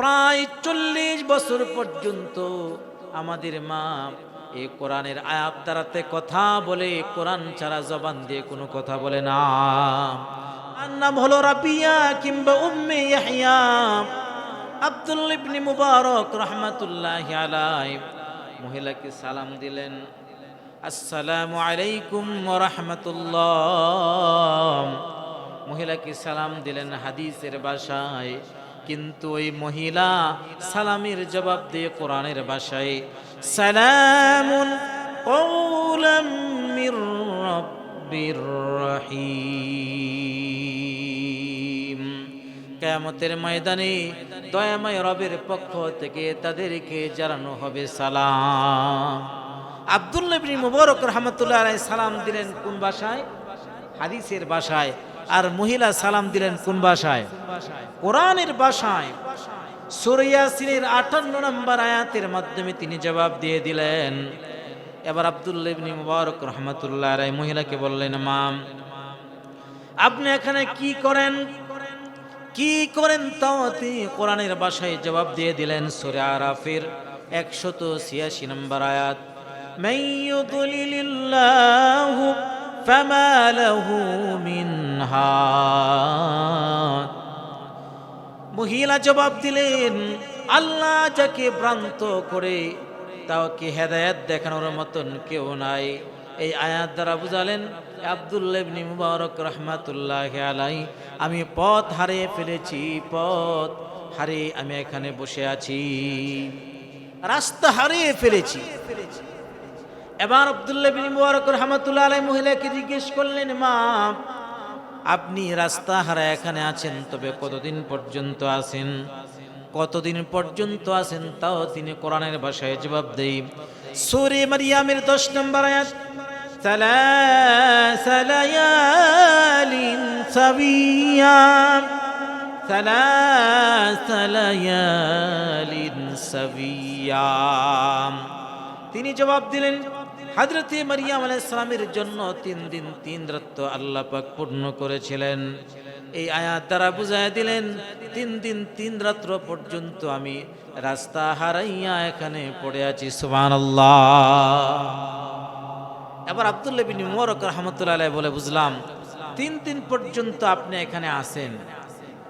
প্রায় চল্লিশ বছর পর্যন্ত আমাদের মা এই কোরআনের আয়াত দ্বারাতে কথা বলে, কোরআন ছাড়া জবান দিয়ে কোনো কথা বলে না। নাম হলো রাবিয়া কিংবা উম্মে আব্দুল ইবনি মুবারক রহমাতুল্লাহ আলাই মহিলাকে সালাম দিলেন। আসসালামু আলাইকুম রহমতুল্লাহ। মহিলাকে সালাম দিলেন হাদিসের ভাষায়। কিন্তু ওই মহিলা সালামের জবাব দিয়ে কোরআনের ভাষায়, সালামুন কৌলাম মির রব্বির রহিম। কেয়ামতের ময়দানে দয়াময় রবের পক্ষ থেকে তাদেরকে জানানো হবে সালাম। আব্দুল্লাহ ইবনে মুবারক রহমতুল্লাহ সালাম দিলেন কোন ভাষায়? হাদিসের ভাষায়। আর মহিলা সালাম দিলেন কোন ভাষায়? কোরআনের ভাষায়। সুরিয়াসিনের আটান্ন নম্বর আয়াতের মাধ্যমে তিনি জবাব দিয়ে দিলেন। এবার আবদুল্লাবনি মুবারক রহমতুল্লাহ রায় মহিলাকে বললেন, মাম, আপনি এখানে কি করেন? কি করেন তাও তিনি কোরআনের বাসায় জবাব দিয়ে দিলেন সুরে আরাফের একশত ছিয়াশি নম্বর আয়াত। মাইয়ুদুলিল্লাহু فما له من هاد মহিলা জবাব দিলেন আল্লাহ যাকে ভ্রান্ত করে তাকে হেদায়েত দেখানোর মতন কেউ নাই এই আয়াত দ্বারা বুঝালেন আব্দুল্লাহ ইবনে মুবারক রহমাতুল্লাহ আলাই আমি পথ হারিয়ে ফেলেছি পথ হারিয়ে আমি এখানে বসে আছি রাস্তা হারিয়ে ফেলেছি এবার আব্দুল্লাহ বিন মুবারক রহমাতুল্লাহ আলাই মহিলাকে জিজ্ঞেস করলেন মা আপনি রাস্তা হারা এখানে আছেন তবে কতদিন পর্যন্ত আছেন কতদিন পর্যন্ত আছেন তাও তিনি কোরআনের ভাষায় জবাব দেই সুরে মারিয়ামের দশ নম্বর আয়াত ثلاث ليال سويا ثلاث ليال سويا তিনি জবাব দিলেন হাজরতে মারিয়াম আলাইসালামের জন্য তিন দিন তিন রাত্র আল্লাহ পাক পূর্ণ করেছিলেন। এই আয়াত দ্বারা বুঝাই দিলেন, তিন দিন তিন রাত্র পর্যন্ত আমি রাস্তা হারাইয়া এখানে পড়ে আছি সুবান এবার আবদুল্লাহ বিন মোরক রহমতুল্লাহ বলে বুঝলাম, তিন দিন পর্যন্ত আপনি এখানে আসেন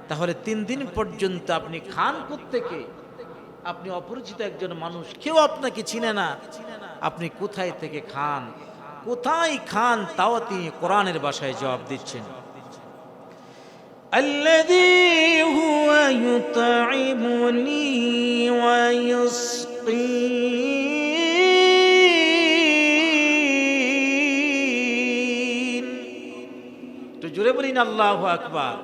তাহলে তিন দিন পর্যন্ত আপনি খান থেকে আপনি অপরিচিত একজন মানুষ, কেউ আপনাকে চিনে না। আপনি কোথায় থেকে খান কোথায় খান তাও তিনি কোরআনের ভাষায় জবাব দিচ্ছেন الذي هو يطعمني ويسقين তো জোরে বলিন আল্লাহ আকবার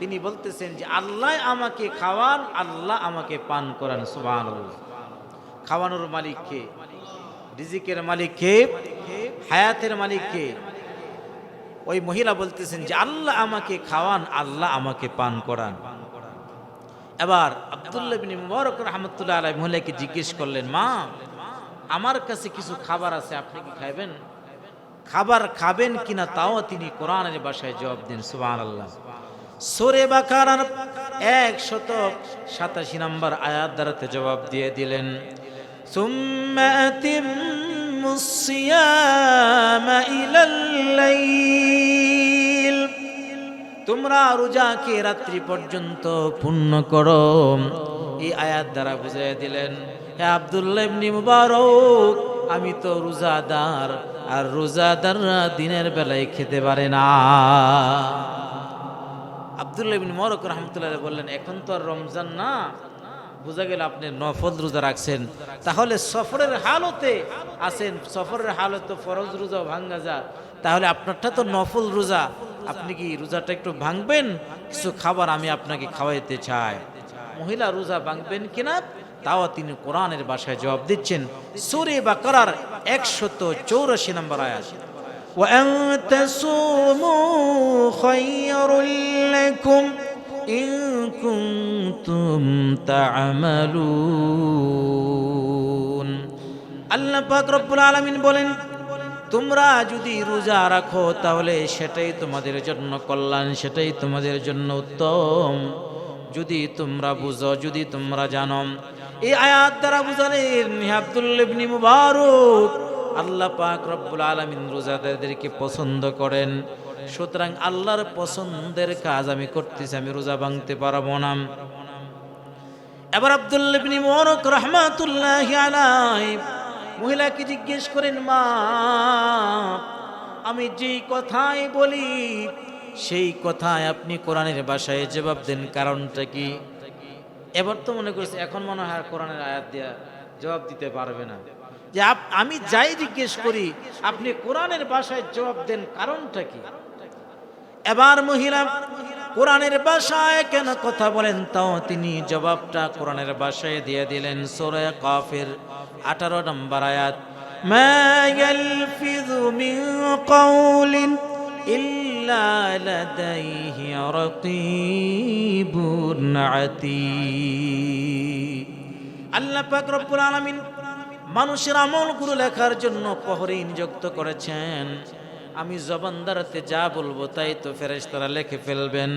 তিনি বলতেছেন যে আল্লাহ আমাকে খাওয়ান আল্লাহ আমাকে পান করান সুবাহ খাওয়ানোর মালিক কে রিজিকের মালিক কে হায়াতের মালিক কে ওই মহিলা বলতেছেন যে, আল্লাহ আমাকে খাওয়ান, আল্লাহ আমাকে পান করান। এবার আব্দুল্লাহ বিন মুবারক রহমতুল্লাহ আলাই মহিলাকে জিজ্ঞেস করলেন, মা, আমার কাছে কিছু খাবার আছে, আপনি কি খাইবেন? খাবার খাবেন কিনা তাও তিনি কোরআনের ভাষায় জবাব দিন সুবাহ আল্লাহ সোরে বাকারার একশত সাতাশি নম্বর আয়াত দ্বারাতে জবাব দিয়ে দিলেন। ثم أتموا الصيام إلى الليل তোমরা রোজাকে রাত্রি পর্যন্ত পূর্ণ করো এই আয়াত দ্বারা বুঝাই দিলেন হে আব্দুল্লাহ ইবনে মুবারক আমি তো রোজাদার আর রোজাদাররা দিনের বেলায় খেতে পারে না আবদুল্লাহ বিন মরক রহমতুল্লাহ বললেন এখন তো আর রমজান না বোঝা গেল আপনি নফল রোজা রাখছেন তাহলে সফরের হালতে আছেন সফরের হালতে ফরজ রোজা ভাঙ্গা যা তাহলে আপনারটা তো নফল রোজা আপনি কি রোজাটা একটু ভাঙবেন কিছু খাবার আমি আপনাকে খাওয়াইতে চাই মহিলা রোজা ভাঙবেন কিনা তাও তিনি কোরআনের ভাষায় জবাব দিচ্ছেন সুরে বা করার একশত চৌরাশি নম্বর আয়াত وأن تصوموا خير لكم إن كنتم تعملون আল্লাহ পাক রব্বুল আলামিন বলেন তোমরা যদি রোজা রাখো তাহলে সেটাই তোমাদের জন্য কল্যাণ সেটাই তোমাদের জন্য উত্তম যদি তোমরা বুঝো যদি তোমরা জানো এই আয়াত দ্বারা বুঝালেন আব্দুল্লিবনি মুবারক আল্লাহ পাক রব্বুল আলমিন রোজাদারদেরকে পছন্দ করেন সুতরাং আল্লাহর পছন্দের কাজ আমি করতেছি, আমি রোজা ভাঙতে পারব না। এবার আলাই মহিলাকে জিজ্ঞেস করেন, মা, আমি যেই কথাই বলি, সেই কথায় আপনি কোরআনের বাসায় জবাব দেন, কারণটা কি? এবার তো মনে করছে, এখন মনে হয় কোরআনের আয়াত দিয়া জবাব দিতে পারবে না। যে আমি যাই জিজ্ঞেস করি, আপনি কোরআনের বাসায় জবাব দেন, কারণটা কি? এবার মহিলা, কোরআনের ভাষায় কেন কথা বলেন তাও তিনি জবাবটা কোরআনের ভাষায় দিয়ে দিলেন। সোরে কাফের, আঠারো নম্বর আয়াত। আল্লাহ রব্বুল আলামিন মানুষের লেখার জন্য প্রহরী নিযুক্ত করেছেন। আমি জবান দ্বারাতে যা বলব তাই তো ফেরেশতারা লিখে ফেলবেন।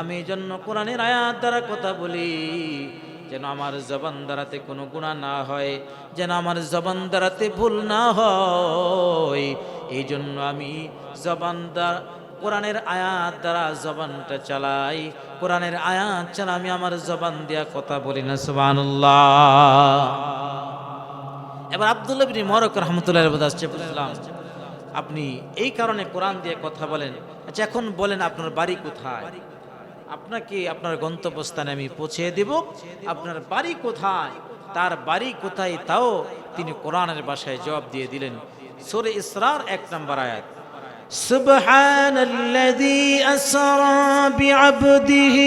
আমি এই জন্য কোরআনের আয়াত দ্বারা কথা বলি, যেন আমার জবান দ্বারাতে কোনো গুণা না হয়, যেন আমার জবান দ্বারাতে ভুল না হয়। এই জন্য আমি জবান দ্বারা কোরআনের আয়াত দ্বারা জবানটা চালাই, কোরআনের আয়াত ছাড়া আমি আমার জবান দিয়া কথা বলি না, সুবহানাল্লাহ। এবার আব্দুল্লাহ মরক রহমতুল্লাহ আসছে, বুঝলাম। আপনি এই কারণে কোরআন দিয়ে কথা বলেন আচ্ছা এখন বলেন আপনার বাড়ি কোথায় আপনাকে আপনার গন্তব্যস্থানে আমি পৌঁছে দেব আপনার বাড়ি কোথায় তার বাড়ি কোথায় তাও তিনি কোরআনের ভাষায় জবাব দিয়ে দিলেন সোরে ইসরার এক নম্বর আয়াত سبحان الذي أسرى بعبده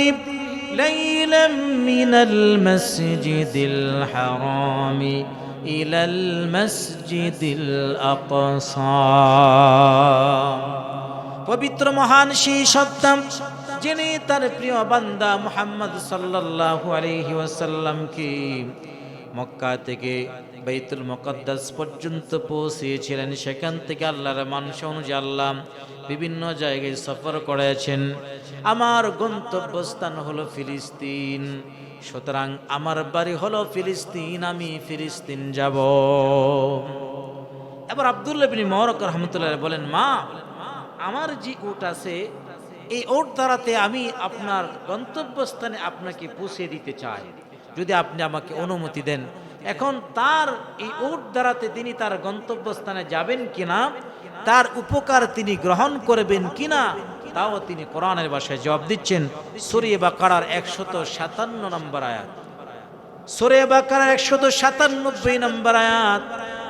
ليلا من المسجد الحرام إلى المسجد الأقصى পবিত্র মহান সেই সত্তাম যিনি তার প্রিয় বান্দা মুহাম্মদ সাল্লাল্লাহু আলাইহি ওয়াসাল্লামকে মক্কা থেকে বাইতুল মুকদ্দাস পর্যন্ত পৌঁছিয়েছিলেন সেখান থেকে আল্লাহর মানুষ অনুযায়ী আল্লাহ বিভিন্ন জায়গায় সফর করেছেন আমার গন্তব্যস্থান হলো ফিলিস্তিন সুতরাং আমার বাড়ি হলো ফিলিস্তিন, আমি ফিলিস্তিন যাব। এবার আব্দুল্লাহ বিন মরক রহমতুল্লাহ বলেন, মা, আমার যে উট আছে, এই ওট দ্বারাতে আমি আপনার গন্তব্যস্থানে আপনাকে পৌঁছে দিতে চাই। যদি আপনি আমাকে অনুমতি দেন, এখন তার এই ওট দ্বারাতে তিনি তার গন্তব্যস্থানে যাবেন কিনা, তার উপকার তিনি গ্রহণ করবেন কিনা তাও তিনি কোরআনের ভাষায় জবাব দিচ্ছেন সুরিয়ে বা কারার একশত সাতান্ন নম্বর আয়াত। সুরে বাকার একশত সাতানব্বই নম্বর আয়াত।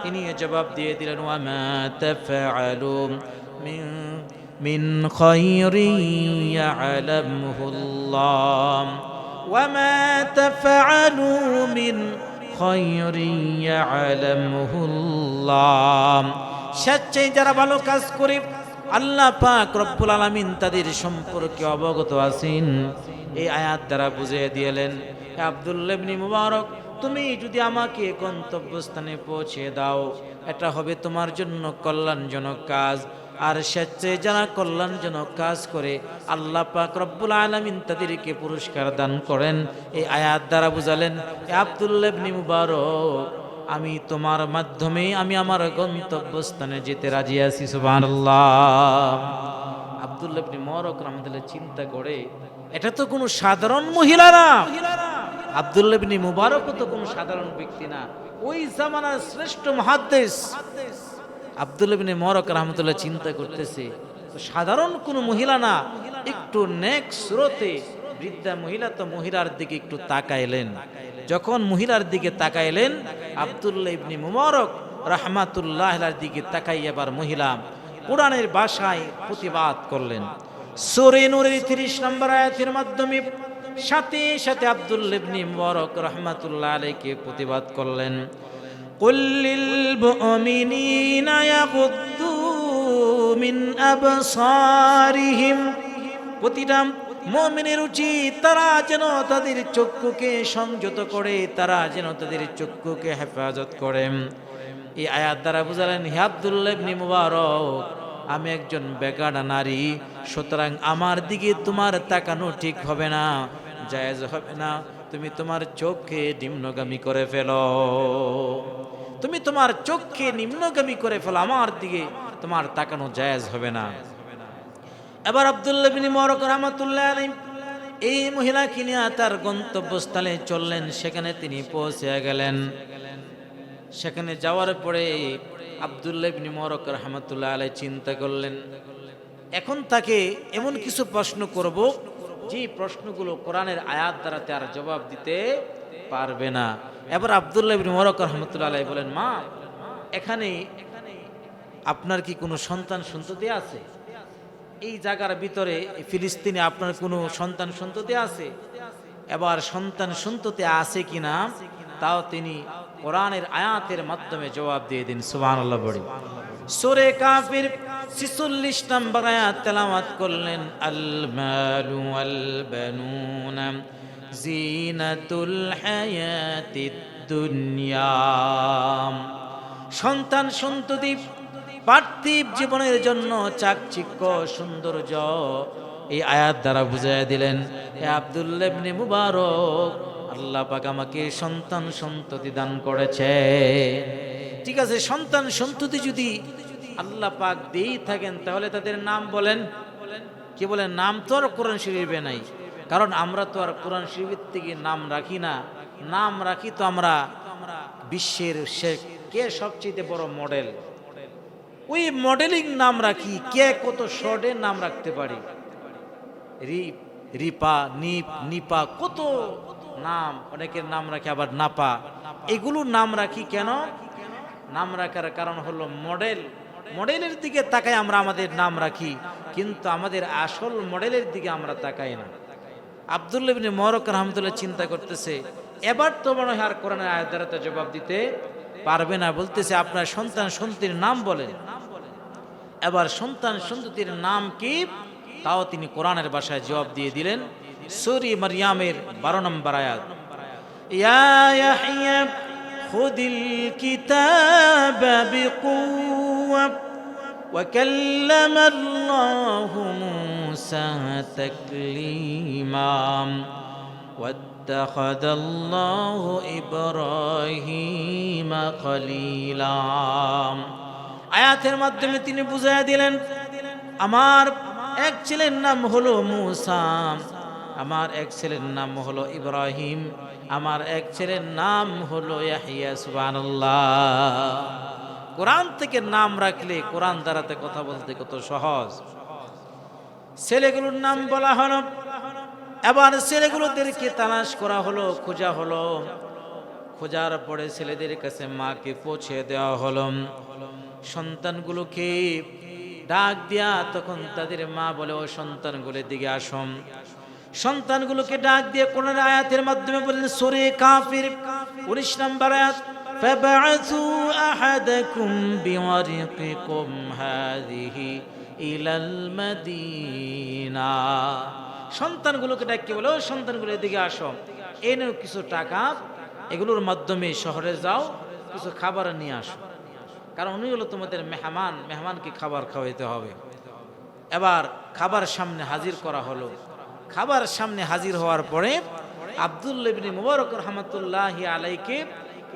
তিনি জবাব দিয়ে দিলেন মিন মিন স্বেচ্ছায় যারা ভালো কাজ করে আল্লাহ পাক রব্বুল আলামিন তাদের সম্পর্কে অবগত আছেন। এই আয়াত দ্বারা বুঝিয়ে আব্দুল্লাহ ইবনে মুবারক, তুমি যদি আমাকে গন্তব্যস্থানে পৌঁছে দাও, এটা হবে তোমার জন্য কল্যাণজনক কাজ। আর স্বেচ্ছায় যারা কল্যাণজনক কাজ করে, আল্লাহ পাক রব্বুল আলামিন তাদেরকে পুরস্কার দান করেন। এই আয়াত দ্বারা বুঝালেন ইবনে মুবারক আমি তোমার মাধ্যমে আমি আমার গন্তব্যস্থানে যেতে রাজি আছি, সুবহানাল্লাহ। আব্দুল্লাহ মরক রহমতুল্লাহ চিন্তা করে, এটা তো কোনো সাধারণ মহিলা না আব্দুল্লাহ ইবনে মুবারকও তো কোনো সাধারণ ব্যক্তি না। ওই জামানার শ্রেষ্ঠ মহাদ্দেশ আব্দুল্লাহ ইবনে মরক রহমতুল্লাহ চিন্তা করতেছে সাধারণ কোনো মহিলা না। একটু নেক স্রোতে বৃদ্ধা মহিলা তো মহিলার দিকে একটু তাকাইলেন। যখন মহিলার দিকে তাকাইলেন আবদুল্লাহ ইবনি মুমারক রহমাতুল্লাহ দিকে তাকাই এবার মহিলা কোরআনের বাসায় প্রতিবাদ করলেন। সোরে নুরের তিরিশ নম্বর আয়াতের মাধ্যমে সাথে সাথে আব্দুল ইবনি মুবারক রহমাতুল্লাহ আলাইকে প্রতিবাদ করলেন। কুল্লিল মিন প্রতিটা মমিনের উচিত, তারা যেন তাদের চক্ষুকে সংযত করে, তারা যেন তাদের চক্ষুকে হেফাজত করে। এই আয়াত দ্বারা বুঝালেন, হে আব্দুল্লাহ মুবারক, আমি একজন বেকার নারী, সুতরাং আমার দিকে তোমার তাকানো ঠিক হবে না, জায়েজ হবে না। তুমি তোমার চোখকে নিম্নগামী করে ফেলো। তুমি তোমার চোখকে নিম্নগামী করে ফেলো, আমার দিকে তোমার তাকানো জায়েজ হবে না। এবার আব্দুল্লাহ বিন মরক রহমতুল্লাহ আলী এই মহিলা কিনিয়া তার গন্তব্যস্থলে চললেন? সেখানে তিনি পৌঁছে গেলেন। সেখানে যাওয়ার পরে আবদুল্লাহ বিন মরক রহমতুল্লাহ আলাই চিন্তা করলেন, এখন তাকে এমন কিছু প্রশ্ন করব, যে প্রশ্নগুলো কোরআনের আয়াত দ্বারা তার জবাব দিতে পারবে না। এবার আবদুল্লাহ বিন মরক রহমতুল্লাহ আলাই বলেন, মা, এখানে আপনার কি কোনো সন্তান সন্ততি আছে? এই জায়গার ভিতরে ফিলিস্তিনে আপনার কোনো সন্তান সন্ততি আছে? এবার সন্তান সন্ততি আছে কিনা, তাও তিনি কোরআনের আয়াতের মাধ্যমে জবাব দিয়ে দিন, সুবহানাল্লাহ বড়ি সূরে কাফির 46 নম্বর আয়াত তেলাওয়াত করলেন আল মালু ওয়াল বানুনা জিনাতুল হায়াতিদ দুনিয়া। সন্তান সন্ততি পার্থিব জীবনের জন্য চাকচিক্য, সৌন্দর্য। এই আয়াত দ্বারা বুঝাই দিলেন আবদুল্লেবনে মুবারক, আল্লাহ পাক আমাকে সন্তান সন্ততি দান করেছে। ঠিক আছে, সন্তান সন্ততি যদি আল্লাহ পাক দিয়েই থাকেন, তাহলে তাদের নাম বলেন। কি বলেন? নাম তো আর কোরআন শরীফে নাই। কারণ আমরা তো আর কোরআন শরীফের থেকে নাম রাখি না। নাম রাখি তো আমরা বিশ্বের সে, কে সবচেয়ে বড় মডেল ওই মডেলিং নাম রাখি, কে কত শর্টের নাম রাখতে পারি? রিপ রিপা, নিপ, নিপা, কত নাম, অনেকের নাম রাখি, আবার নাপা। এগুলোর নাম রাখি কেন? নাম রাখার কারণ হলো মডেল মডেলের দিকে তাকাই আমরা আমাদের নাম রাখি, কিন্তু আমাদের আসল মডেলের দিকে আমরা তাকাই না। আবদুল্লাহ বিন মরক রহমতুল্লাহ চিন্তা করতেছে, এবার তো মনে হয় আর কোরআনের আয়াত জবাব দিতে পারবে না। বলতেছে, আপনার সন্তান সন্তির নাম বলেন। এবার সন্তান সন্ততির নাম কি তাও তিনি কোরআনের ভাষায় জবাব দিয়ে দিলেন সুরি মারিয়ামের বারো নম্বর আয়াত ইয়া ইয়াহইয়া খুদিল কিতাব বিকুওয়া وكلم الله موسى تكليما واتخذ الله إبراهيم خليلا আয়াতের মাধ্যমে তিনি বুঝাইয়া দিলেন, আমার এক ছেলের নাম হলো মুসাম আমার এক ছেলের নাম হলো ইব্রাহিম, আমার এক ছেলের নাম হলো কোরআন থেকে নাম রাখলে কোরআন দ্বারাতে কথা বলতে কত সহজ। ছেলেগুলোর নাম বলা হলো, এবার ছেলেগুলোদেরকে তালাশ করা হলো, খোঁজা হলো। খোঁজার পরে ছেলেদের কাছে মাকে পৌঁছে দেওয়া হলো। সন্তানগুলোকে ডাক দিয়া তখন তাদের মা বলে ও সন্তানগুলোর দিকে আসম সন্তানগুলোকে ডাক দিয়ে কোন আয়াতের মাধ্যমে বললেন সরে কাফির উনিশ নম্বর আয়াত فبعثوا أحدكم بورقكم هذه إلى المدينة সন্তানগুলোকে ডাকি বলে ও সন্তানগুলো এদিকে আসো এনেও কিছু টাকা এগুলোর মাধ্যমে শহরে যাও কিছু খাবার নিয়ে আসো কারণ উনি হলো তোমাদের মেহমান, মেহমানকে খাবার খাওয়াইতে হবে। এবার খাবার সামনে হাজির করা হলো। খাবার সামনে হাজির হওয়ার পরে আবদুল্লেবিনী মুবারক রহমতুল্লাহ আলাইকে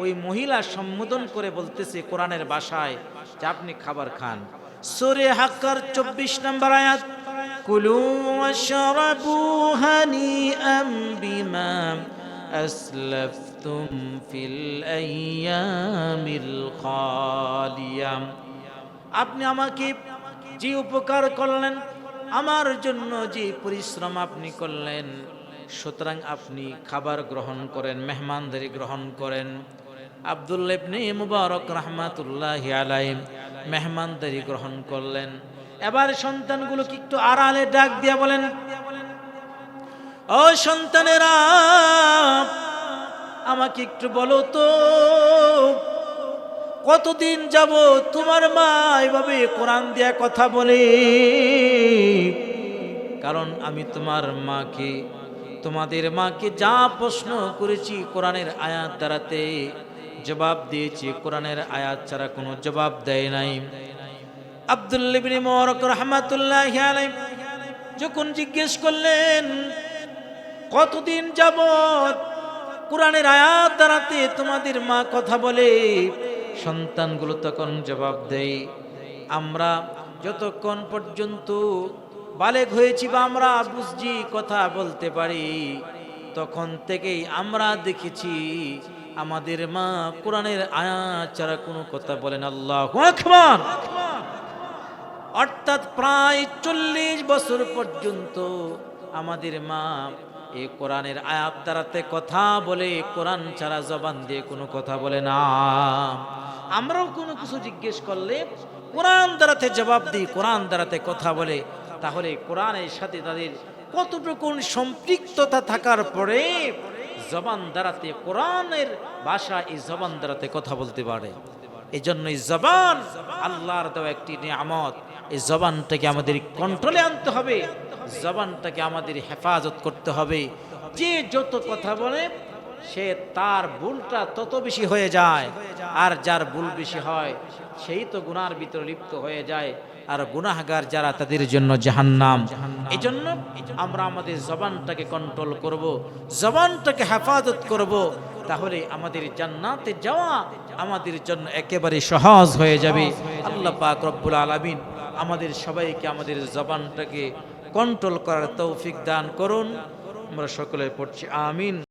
ওই মহিলা সম্বোধন করে বলতেছে কোরআনের বাসায় যে আপনি খাবার খান। সোরে হাক্কার চব্বিশ নম্বর আয়াত, কুলু ওয়াশরাবু হানিআম বিমা আসলাফতুম ফিল আইয়ামিল খালিয়াম আপনি আমাকে যে উপকার করলেন, আমার জন্য যে পরিশ্রম আপনি করলেন, সুতরাং আপনি খাবার গ্রহণ করেন, মেহমানদারি গ্রহণ করেন। আবদুল্লেবনে মুবারক রহমাতুল্লাহ আলাই মেহমানদারি গ্রহণ করলেন। এবার সন্তানগুলোকে একটু আড়ালে ডাক দিয়া বলেন, ও সন্তানেরা আমাকে একটু বলো তো, কতদিন যাব তোমার মা এভাবে কোরআন দিয়া কথা বলে? কারণ আমি তোমার মাকে, তোমাদের মাকে যা প্রশ্ন করেছি কোরআনের আয়াত দ্বারাতে, জবাব দিয়েছি, কোরআনের আয়াত ছাড়া কোনো জবাব দেয় নাই। আবদুল্লিবিন রহমাতুল্লাহ যখন জিজ্ঞেস করলেন, কতদিন যাবত কোরআনের আয়াত দ্বারাতে তোমাদের মা কথা বলে। সন্তানগুলো তখন জবাব দেয়, আমরা যতক্ষণ পর্যন্ত বালেক হয়েছি বা আমরা বুঝছি কথা বলতে পারি, তখন থেকেই আমরা দেখেছি আমাদের মা কোরআনের আয়াত ছাড়া কোনো কথা বলেন আল্লাহ অর্থাৎ প্রায় চল্লিশ বছর পর্যন্ত আমাদের মা এই কোরআনের আয়াত দ্বারাতে কথা বলে, কোরআন ছাড়া জবান দিয়ে কোনো কথা বলে না। আমরাও কোনো কিছু জিজ্ঞেস করলে, কোরআন দ্বারাতে জবাব দিই, কোরআন দ্বারাতে কথা বলে, তাহলে কোরআনের সাথে তাদের কতটুকু সম্পৃক্ততা থাকার পরে জবান দ্বারাতে, কোরআনের ভাষা এই জবান দ্বারাতে কথা বলতে পারে। এই জন্য এই জবান আল্লাহর দেওয়া একটি নিয়ামত। এই জবানটাকে আমাদের কন্ট্রোলে আনতে হবে। জবানটাকে আমাদের হেফাজত করতে হবে। যে যত কথা বলে, সে তার ভুলটা তত বেশি হয়ে যায়। আর যার ভুল বেশি হয়, সেই তো গুনার ভিতরে লিপ্ত হয়ে যায়। আর গুনাহগার যারা, তাদের জন্য জাহান্নাম। এই জন্য আমরা আমাদের জবানটাকে কন্ট্রোল করব, জবানটাকে হেফাজত করব। তাহলে আমাদের জান্নাতে যাওয়া আমাদের জন্য একেবারে সহজ হয়ে যাবে। আল্লাহ পাক রব্বুল আলামিন আমাদের সবাইকে আমাদের জবানটাকে কন্ট্রোল করার তৌফিক দান করুন। আমরা সকলে পড়ছি আমিন।